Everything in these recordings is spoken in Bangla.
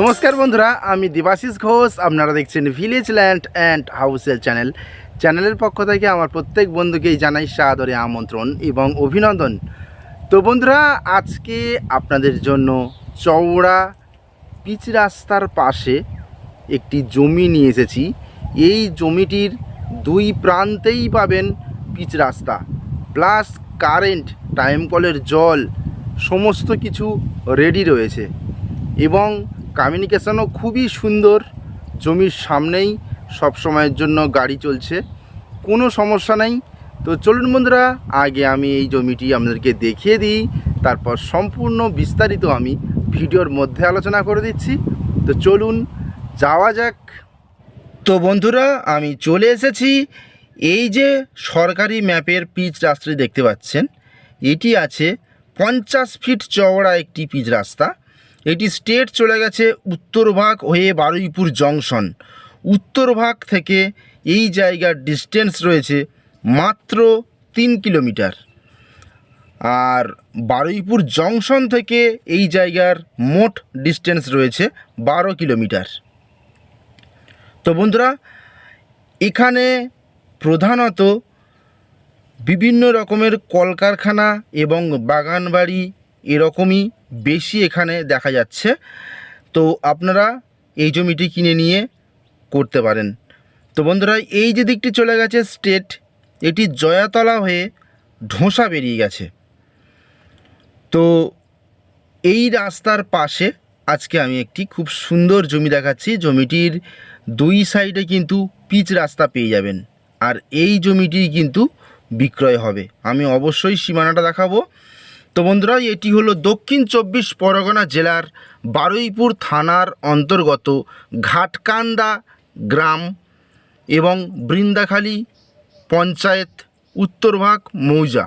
নমস্কার বন্ধুরা, আমি দেবাশিস ঘোষ, আপনারা দেখছেন ভিলেজ ল্যান্ড অ্যান্ড হাউসেল চ্যানেল চ্যানেলের পক্ষ থেকে আমার প্রত্যেক বন্ধুকেই জানাই সাদরে আমন্ত্রণ এবং অভিনন্দন। তো বন্ধুরা, আজকে আপনাদের জন্য চওড়া পিচ রাস্তার পাশে একটি জমি নিয়ে এসেছি। এই জমিটির দুই প্রান্তেই পাবেন পিচ রাস্তা, প্লাস কারেন্ট টাইম কলের জল, সমস্ত কিছু রেডি রয়েছে। এবং কমিউনিকেশনও খুবই সুন্দর, জমির সামনেই সব সময়ের জন্য গাড়ি চলছে, কোনো সমস্যা নেই। তো চলুন বন্ধুরা, আগে আমি এই জমিটি আপনাদেরকে দেখিয়ে দিই, তারপর সম্পূর্ণ বিস্তারিত আমি ভিডিওর মধ্যে আলোচনা করে দিচ্ছি। তো চলুন, যাওয়া যাক। তো বন্ধুরা, আমি চলে এসেছি, এই যে সরকারি ম্যাপের পিচ রাস্তাটি দেখতে পাচ্ছেন, এটি আছে পঞ্চাশ ফিট চওড়া একটি পিচ রাস্তা। এটি স্টেট চলে গেছে উত্তরভাগ হয়ে বারুইপুর জংশন। উত্তরভাগ থেকে এই জায়গার ডিস্টেন্স রয়েছে মাত্র তিন কিলোমিটার। আর বারুইপুর জংশন থেকে এই জায়গার মোট ডিস্টেন্স রয়েছে বারো কিলোমিটার। তো বন্ধুরা, এখানে প্রধানত বিভিন্ন রকমের কলকারখানা এবং বাগানবাড়ি এরকমই বেশি এখানে দেখা যাচ্ছে। তো আপনারা এই জমিটি কিনে নিয়ে করতে পারেন। তো বন্ধুরা, এই যে দিকটি চলে গেছে স্টেট, এটি জয়াতলা হয়ে ঢোসা বেরিয়ে গেছে। তো এই রাস্তার পাশে আজকে আমি একটি খুব সুন্দর জমি দেখাচ্ছি। জমিটির দুই সাইডে কিন্তু পিচ রাস্তা পেয়ে যাবেন। আর এই জমিটি কিন্তু বিক্রয় হবে। আমি অবশ্যই সীমানাটা দেখাবো। তো বন্ধুরা, এটি হলো দক্ষিণ চব্বিশ পরগনা জেলার বারুইপুর থানার অন্তর্গত ঘাটকান্দা গ্রাম এবং বৃন্দাখালী পঞ্চায়েত উত্তরভাগ মৌজা।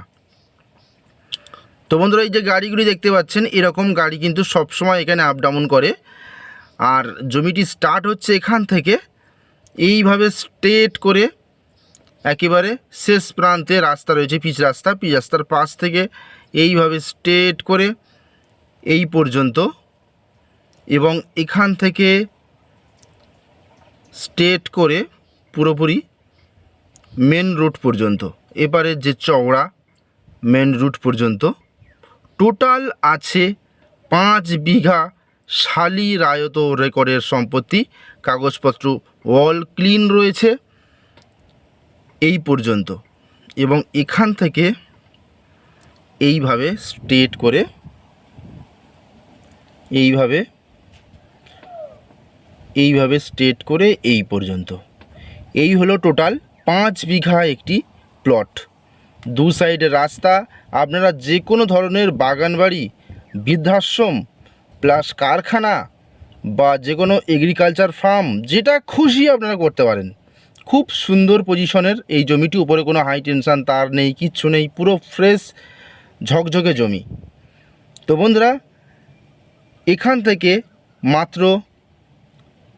তো বন্ধুরা, এই যে গাড়িগুলি দেখতে পাচ্ছেন, এরকম গাড়ি কিন্তু সবসময় এখানে আপ ডাউন করে। আর জমিটি স্টার্ট হচ্ছে এখান থেকে। এইভাবে স্ট্রেট করে একেবারে শেষ প্রান্তে রাস্তা রয়েছে, পিচ রাস্তা। পিচ রাস্তার পাশ থেকে এইভাবে স্ট্রেট করে এই পর্যন্ত এবং এখান থেকে স্ট্রেট করে পুরোপুরি মেন রুট পর্যন্ত। এবারে যে চওড়া মেন রুট পর্যন্ত। টোটাল আছে পাঁচ বিঘা শালি রায়ত রেকর্ডের সম্পত্তি। কাগজপত্র অল ক্লিন রয়েছে। এই পর্যন্ত। এবং এখান থেকে এইভাবে স্ট্রেট করে এইভাবে এইভাবে স্ট্রেট করে এই পর্যন্ত। এই হলো টোটাল পাঁচ বিঘা একটি প্লট দু সাইডে রাস্তা, আপনারা যে কোনো ধরনের বাগানবাড়ি, বৃদ্ধাশ্রম প্লাস কারখানা বা যে কোনো এগ্রিকালচার ফার্ম যেটা খুশি আপনারা করতে পারেন। খুব সুন্দর পজিশনের এই জমিটি। উপরে কোনো হাই টেনশান তার নেই, কিচ্ছু নেই, পুরো ফ্রেশ ঝকঝকে জমি। তো বন্ধুরা, এখান থেকে মাত্র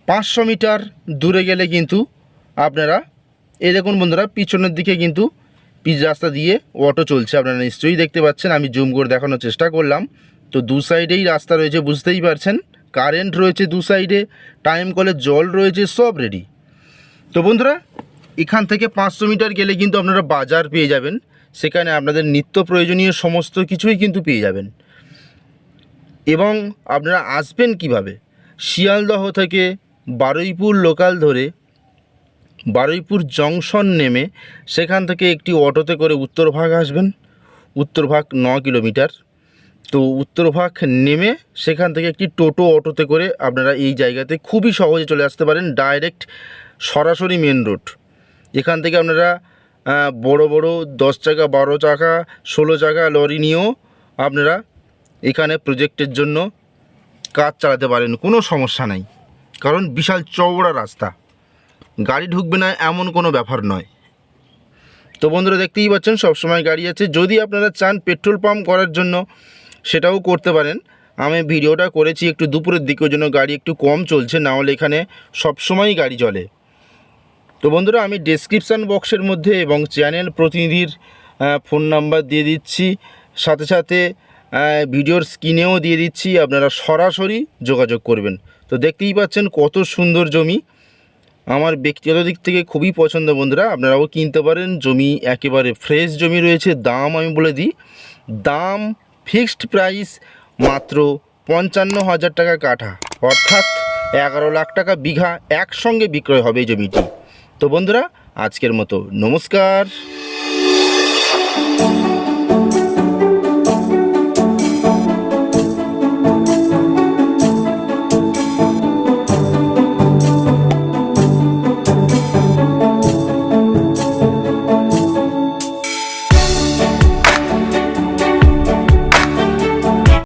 পাঁচশো মিটার দূরে গেলে কিন্তু আপনারা, এই দেখুন বন্ধুরা, পিছনের দিকে কিন্তু পিচ রাস্তা দিয়ে অটো চলছে। আপনারা নিশ্চয়ই দেখতে পাচ্ছেন, আমি জুম করে দেখানোর চেষ্টা করলাম। তো দু সাইডেই রাস্তা রয়েছে, বুঝতেই পারছেন। কারেন্ট রয়েছে দু সাইডে টাইম কলের জল রয়েছে, সব রেডি তো বন্ধুরা, এখান থেকে পাঁচশো মিটার গেলে কিন্তু আপনারা বাজার পেয়ে যাবেন। সেখানে আপনাদের নিত্য প্রয়োজনীয় সমস্ত কিছুই কিন্তু পেয়ে যাবেন। এবং আপনারা আসবেন কীভাবে? শিয়ালদহ থেকে বারুইপুর লোকাল ধরে বারুইপুর জংশন নেমে সেখান থেকে একটি অটোতে করে উত্তরভাগ আসবেন। উত্তরভাগ ন কিলোমিটার। তো উত্তরভাগ নেমে সেখান থেকে একটি টোটো অটোতে করে আপনারা এই জায়গাতে খুবই সহজে চলে আসতে পারেন। ডাইরেক্ট সরাসরি মেন রোড এখান থেকে আপনারা বড় বড় দশ চাকা, বারো চাকা, ষোলো চাকা লরি নিয়েও আপনারা এখানে প্রজেক্টের জন্য কাজ চালাতে পারেন, কোনো সমস্যা নাই। কারণ বিশাল চওড়া রাস্তা। গাড়ি ঢুকবে না এমন কোনো ব্যাপার নয়। তো বন্ধুরা, দেখতেই পাচ্ছেন, সবসময় গাড়ি আছে। যদি আপনারা চান পেট্রোল পাম্প করার জন্য, সেটাও করতে পারেন। আমি ভিডিওটা করেছি একটু দুপুরের দিকে জন্য, গাড়ি একটু কম চলছে, না হলে এখানে সবসময়ই গাড়ি চলে তো বন্ধুরা, আমি ডেসক্রিপশান বক্সের মধ্যে এবং চ্যানেল প্রতিনিধির ফোন নাম্বার দিয়ে দিচ্ছি। সাথে সাথে ভিডিওর স্ক্রিনেও দিয়ে দিচ্ছি। আপনারা সরাসরি যোগাযোগ করবেন। তো দেখতেই পাচ্ছেন কত সুন্দর জমি। আমার ব্যক্তিগত দিক থেকে খুবই পছন্দ বন্ধুরা। আপনারাও কিনতে পারেন। জমি একেবারে ফ্রেশ জমি রয়েছে। দাম আমি বলে দিই। দাম ফিক্সড প্রাইস মাত্র পঞ্চান্ন হাজার টাকা কাঠা। অর্থাৎ এগারো লাখ টাকা বিঘা একসঙ্গে বিক্রয় হবে এই জমিটি। তো বন্ধুরা আজকের মতো নমস্কার।